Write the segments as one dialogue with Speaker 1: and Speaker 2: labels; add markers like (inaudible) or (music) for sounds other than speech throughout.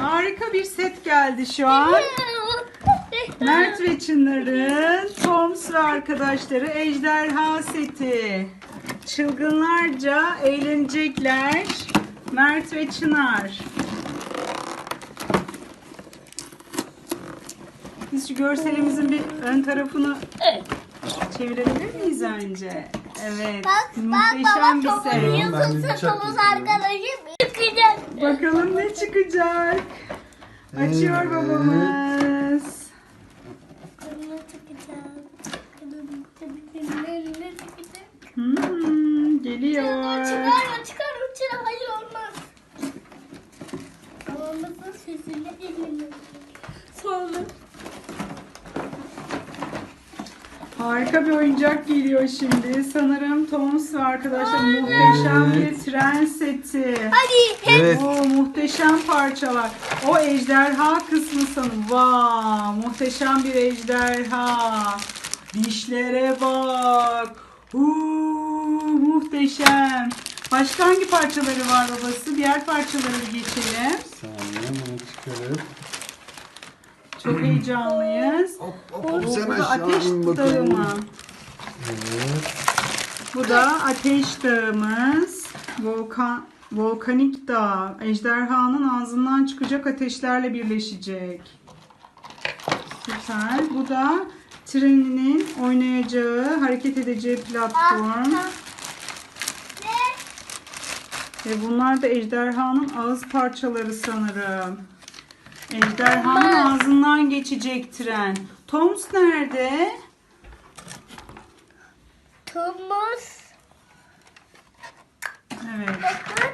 Speaker 1: Harika bir set geldi şu an. Mert ve Çınar'ın Toms ve arkadaşları ejderha seti. Çılgınlarca eğlenecekler. Mert ve Çınar. Biz şu görselimizin bir ön tarafını çevirebilir miyiz önce? Evet.
Speaker 2: Bak bak
Speaker 1: Muhteşem bir
Speaker 2: baba
Speaker 3: Ben bir
Speaker 2: yiyorsun
Speaker 3: bıçak
Speaker 2: Thomas
Speaker 3: getiriyorum.
Speaker 2: arkadaşım çıkacak.
Speaker 1: Bakalım ne çıkacak. Açıyor
Speaker 3: Evet.
Speaker 1: babamız.
Speaker 2: Kırmızı çıkacak. Kırmızı çıkacak.
Speaker 1: Hmm, geliyor.
Speaker 2: Çıkar çıkar uçur hayır olmaz. Babamızın sesini dinleyelim. Sonra.
Speaker 1: Harika bir oyuncak geliyor şimdi. Sanırım Thomas ve arkadaşlar muhteşem bir tren seti.
Speaker 2: Hadi.
Speaker 3: Evet.
Speaker 1: Oo, muhteşem parçalar. O ejderha kısmı sanırım. Vay, muhteşem bir ejderha. Dişlere bak. Huu, muhteşem. Başka hangi parçaları var babası? Diğer parçalara bir geçelim.
Speaker 3: Saniye bunu çıkarıp.
Speaker 1: Çok heyecanlıyız.
Speaker 3: Hop hop hop sen
Speaker 1: bu da
Speaker 3: aşağı
Speaker 1: ateş
Speaker 3: in
Speaker 1: dağı
Speaker 3: bakalım.
Speaker 1: mı?
Speaker 3: Evet.
Speaker 1: Bu da ateş dağımız. Volkan, volkanik dağ. Ejderhanın ağzından çıkacak ateşlerle birleşecek. Süper. Bu da treninin oynayacağı, hareket edeceği platform. Ve bunlar da ejderhanın ağız parçaları sanırım. Ejderhanın ağzından geçecek tren. Toms nerede?
Speaker 2: Thomas.
Speaker 1: Evet.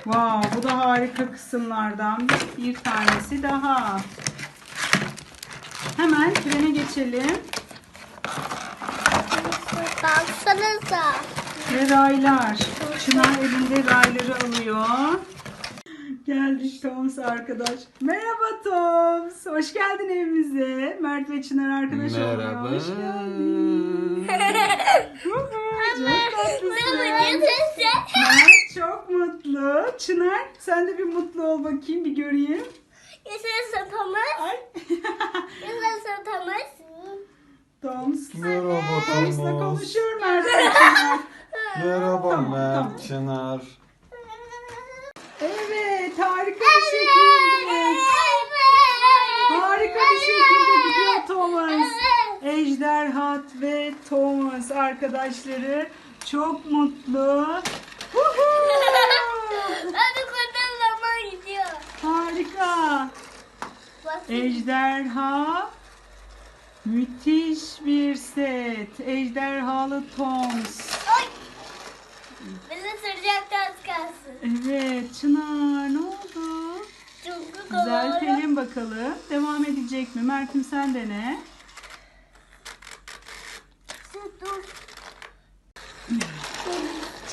Speaker 1: Wow, bu da harika kısımlardan bir tanesi daha. Hemen trene geçelim.
Speaker 2: Baksanıza.
Speaker 1: Ve raylar. Çınar elinde rayları alıyor. Geldik Toms arkadaş. Merhaba Toms. Hoş geldin evimize. Mert ve Çınar arkadaş oluyor.
Speaker 3: Merhaba.
Speaker 1: Hoş geldin. Çok tatlısın. Mert çok mutlu. Çınar sen de bir mutlu ol bakayım bir göreyim.
Speaker 2: Yaşasın Thomas.
Speaker 1: Ay. (laughs)
Speaker 2: Yaşasın Thomas.
Speaker 1: Toms.
Speaker 3: Merhaba
Speaker 1: Toms'la
Speaker 3: Thomas.
Speaker 1: konuşuyor Mert ve Çınar.
Speaker 3: Merhaba. Mert Çınar.
Speaker 1: Evet harika bir şekilde. Harika bir şekilde gidiyor Thomas. Ejderhat ve Thomas arkadaşları çok mutlu.
Speaker 2: Hadi kadar zaman gidiyor.
Speaker 1: Harika. Ejderha müthiş bir set. Ejderhalı Toms.
Speaker 2: Ay. Sıcakta az kalsın.
Speaker 1: Evet Çınar ne oldu? Düzeltelim bakalım. Devam edecek mi? Mert'im sen dene.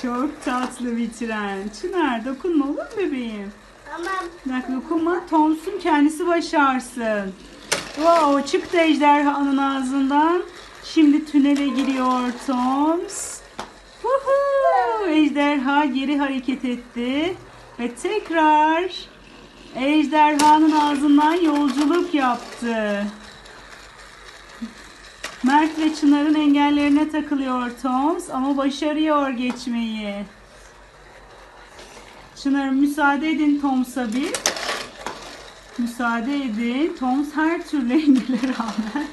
Speaker 1: Çok tatlı bir tren. Çınar dokunma olur mu bebeğim?
Speaker 2: Tamam.
Speaker 1: Dakika dokunma. Toms'un kendisi başarsın. Wow çıktı ejderhanın ağzından. Şimdi tünele giriyor Toms. Woohoo! Ejderha geri hareket etti. Ve tekrar ejderhanın ağzından yolculuk yaptı. Mert ve Çınar'ın engellerine takılıyor Toms ama başarıyor geçmeyi. Çınar müsaade edin Toms'a bir. Müsaade edin. Toms her türlü (laughs) engele rağmen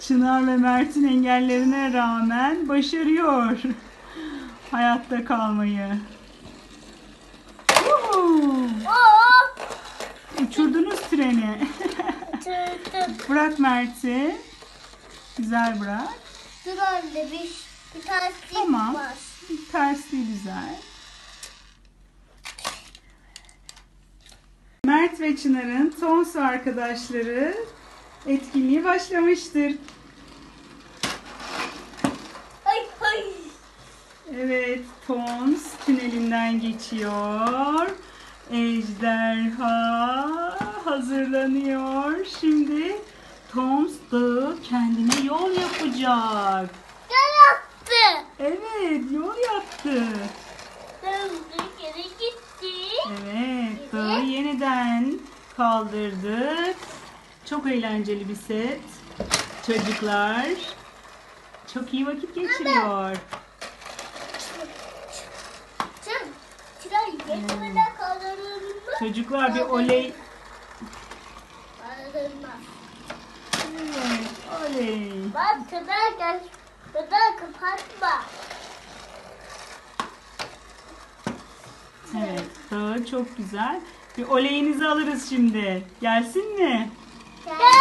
Speaker 1: Çınar ve Mert'in engellerine rağmen başarıyor hayatta kalmayı. Woohoo!
Speaker 2: Oo.
Speaker 1: Uçurdunuz treni.
Speaker 2: Dur. (laughs)
Speaker 1: bırak Mert'i. Güzel bırak.
Speaker 2: Dur anne bir, bir tane
Speaker 1: Tamam.
Speaker 2: var.
Speaker 1: Tersli güzel. Mert ve Çınar'ın Tons ve arkadaşları etkinliği başlamıştır.
Speaker 2: Ay ay.
Speaker 1: Evet, Tons tünelinden geçiyor. Ejderha hazırlanıyor. Şimdi Toms dağı kendine yol yapacak.
Speaker 2: Gel yaptı.
Speaker 1: Evet yol yaptı.
Speaker 2: Döndü geri gitti.
Speaker 1: Evet dağı yeniden kaldırdık. Çok eğlenceli bir set. Çocuklar çok iyi vakit geçiriyor.
Speaker 2: Çıray geçmeden kaldırılmaz.
Speaker 1: Çocuklar bir oley. Evet, oley.
Speaker 2: Bak kadar gel. Kadar kapatma.
Speaker 1: Evet, dağı çok güzel. Bir oleyinizi alırız şimdi. Gelsin mi?
Speaker 2: Gel